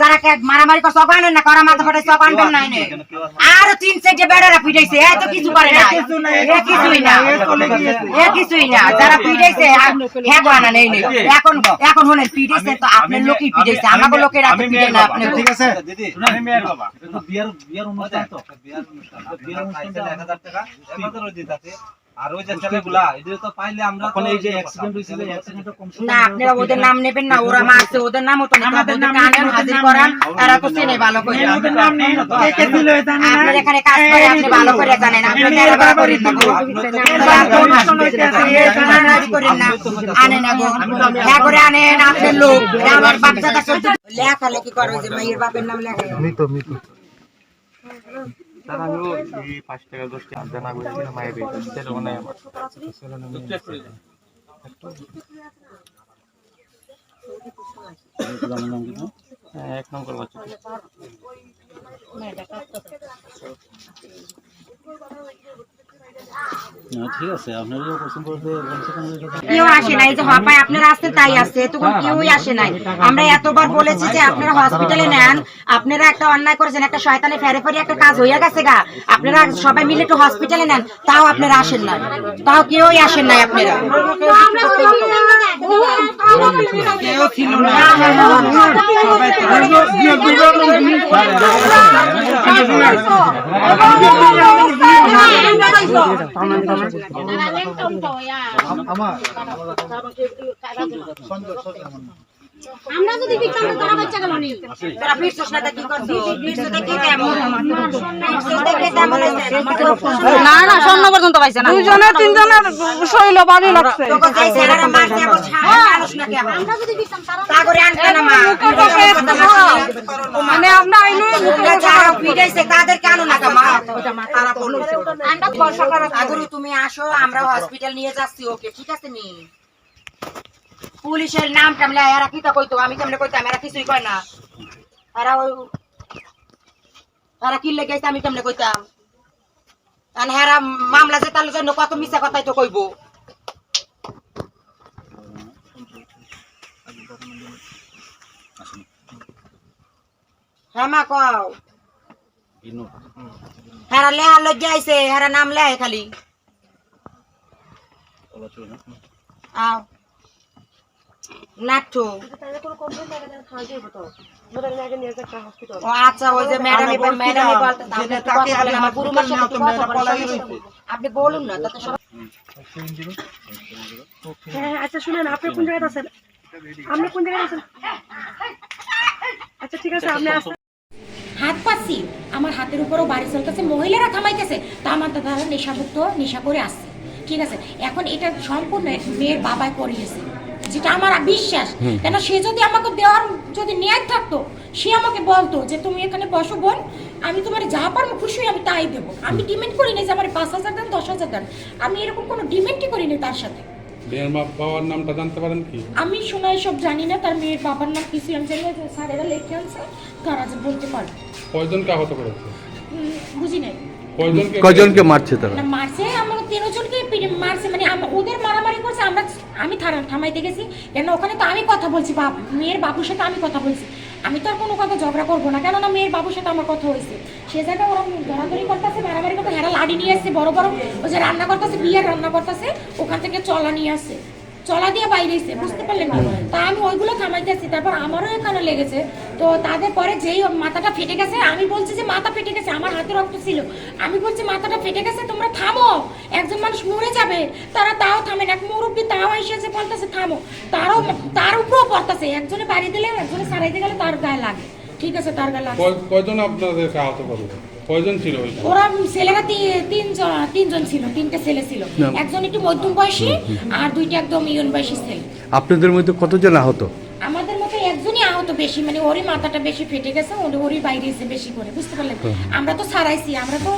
যারা মারামারি করে চক না করা মাথা ফাটে চক আনবেন না। আর তিন সাইডে বেড়ারা পিটাইছে এ তো কিছু করে না এ কিছুই না। এ কিছুই না। যারা পিটাইছে হ্যাঁ গো নেই নেই এখন এখন হলেন পিটাইছে তো আপনার লোকই পিটাইছে আমাকে লোকের আপনি পিটাই না আপনি ঠিক আছে? দিদি। আমি মেয়ের বাবা। বিয়ার বিয়ার অনুষ্ঠান তো। বিয়ার অনুষ্ঠান বিয়ার অনুষ্ঠান এক হাজার টাকা। একমাত্র দিতে আছে। আর ওই যে ছেলেগুলা এদের তো পাইলে আমরা এখন এই যে ইয়ে অ্যাক্সিডেন্ট কম না আপনারা ওদের নাম নেবেন না ওরা মারছে ওদের নামও তো ওদের হাজির করান তো চেনে ভালো করে। কাজ করে আপনি ভালো করে জানেন আপনার না হ্যাঁ করে আপনার সত্যি লেখালেখি করো যে মায়ের বাপের নাম লেখা। পাঁচ টাকা দশ টাকা জানা করেছিলাম মায়ের আমার। হ্যাঁ, এক নম্বর বাচ্চা ঠিক আছে আপনারও কোশ্চেন করতে কেউ আসে নাই যে হপায় আপনারা আসতে তাই আসছে তখন কেউই আসে নাই। আমরা এতবার বলেছি যে আপনারা হসপিটালে নেন আপনারা একটা অন্যায় করেছেন একটা শয়তানে ফেরে ফেরে একটা কাজ হয়ে গেছে গা। আপনারা সবাই মিলে একটু হসপিটালে নেন তাও আপনারা আসেন না তাও কেউই আসেন নাই আপনারা। কেউ ছিল না। আমরা যদি বিক্রি করা বাচ্চা গেল নি তোরা না কি করছ? ফিরছিস কি কেমন? ফিরছিস কি কেমন না না স্বর্ণ পর্যন্ত পাইছে না দুজনের তিনজনের শৈল বাড়ি লাগছে? আমরা যদি বিক্রি তারা করে আনতে না মা। মানে আমরা আইলো তোমরা যারা পিটাইছে তাদেরকে আনো না কেন মা? তারা বলছে। আমরা ভরসা করা আগুরু তুমি আসো আমরা হসপিটাল নিয়ে যাচ্ছি ওকে ঠিক আছে নি? পুলিশের নাম টামলে এরা কি তা কইতো? আমি কেমনে কইতাম এরা কিছুই কয় না। এরা ওই এরা কি লেগেছে আমি কেমনে কইতাম। আর হেরা মামলা যে তার জন্য কত মিছা কথাই তো কইবো। হ্যাঁ মা কও হেরা লেহা লজ্জা আইছে হেরা নাম লেয় খালি। আও। নাট্টু। ও আচ্ছা ওই যে ম্যাডাম এবার বলতে আপনি সাথে কথা বলুন না তাতে সব হ্যাঁ আচ্ছা শুনেন আপনি কোন জায়গায় আছেন? আপনি কোন জায়গায় আছেন? আচ্ছা ঠিক আছে আপনি আসেন। হাত পাচ্ছি। আমার হাতের উপরও বাড়ি চলতেছে মহিলারা থামাইতেছে। তা আমার দাদা নেশাভুক্ত নেশা করে আসছে। ঠিক আছে এখন এটা সম্পূর্ণ মেয়ের বাবাই করিয়েছে যেটা আমার বিশ্বাস। কেন সে যদি আমাকে দেওয়ার যদি ন্যায় থাকতো সে আমাকে বলতো যে তুমি এখানে বসো বোন আমি তোমার যা পারব খুশি আমি তাই দেবো। আমি ডিমেন্ড করিনি যে আমার পাঁচ হাজার দেন দশ হাজার দেন। আমি এরকম কোনো ডিমেন্ডই করিনি তার সাথে। মেয়ের বাবার নামটা জানতে পারেন কি? আমি শোনা সব জানি না তার মেয়ের বাবার নাম কিছু আমি জানি না স্যারেরা লিখে আনছে তারা যে বলতে পারবে। কয়জনকে আহত করেছে? বুঝি নাই। কয়জনকে মারছে? তারা? মারছে আমার মারছে মানে ওদের মারামারি করছে আমরা আমি থানা থামাইতে গেছি কেন ওখানে তো আমি কথা বলছি বাপ মেয়ের বাবুর সাথে আমি কথা বলছি। আমি তো আর কোনো কথা ঝগড়া করব না। কেননা মেয়ের বাবুর সাথে আমার কথা হয়েছে। সে জায়গায় ওরা ধরাধরি করতেছে মারামারি করতে হেরা লাড়ি নিয়ে আসছে, বড় বড় ও যে রান্না করতেছে, বিয়ের রান্না করতেছে, ওখান থেকে চলা নিয়ে আসছে। চলা দিয়ে বাইরে এসে বুঝতে পারলেন না? তা আমি ওইগুলো থামাইতেছি তারপর আমারও এখানে লেগেছে। তো তাদের পরে যেই মাথাটা ফেটে গেছে আমি বলছি যে মাথা ফেটে গেছে আমার হাতে রক্ত ছিল। আমি বলছি মাথাটা ফেটে গেছে তোমরা থামো। একজন মানুষ মরে যাবে তারা তাও থামে না। এক মুরব্বী তাও এসেছে বলতেছে থামো। তারও তার উপরেও পড়তেছে। একজনে বাড়ি দিলে একজনে সারাইতে গেলে তার গায়ে লাগে। ঠিক আছে তার গায়ে লাগে। কয়জন আপনাদেরকে আহত করবে কয়জন ছিল ওরা ছেলেরা তিনজন তিনজন ছিল তিনটে ছেলে ছিল। একজন একটু মধ্যম বয়সী আর দুইটা একদম ইয়ন বয়সী ছেলে। আপনাদের মধ্যে কতজন আহত? আমাদের মতো একজনই আহত বেশি মানে ওরই মাথাটা বেশি ফেটে গেছে ওর- ওরই বাইরে এসে বেশি করে বুঝতে পারলেন? আমরা তো সারাইছি আমরা তো